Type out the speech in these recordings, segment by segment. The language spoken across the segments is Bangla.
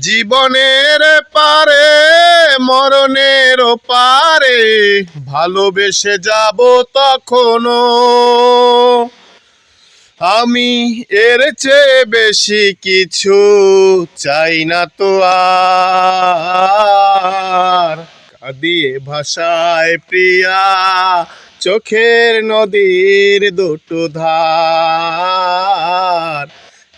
জীবনের পারে, মরণের পারে, ভালোবেসে যাব তখনো আমি এর চেয়ে বেশি কিছু চাই না তো আর। কাঁদিয়ে ভাষায় প্রিয়া, চোখের নদীর দুটো ধার।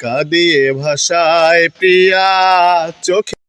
কাঁদিয়ে ভাষায় প্রিয়া চোখে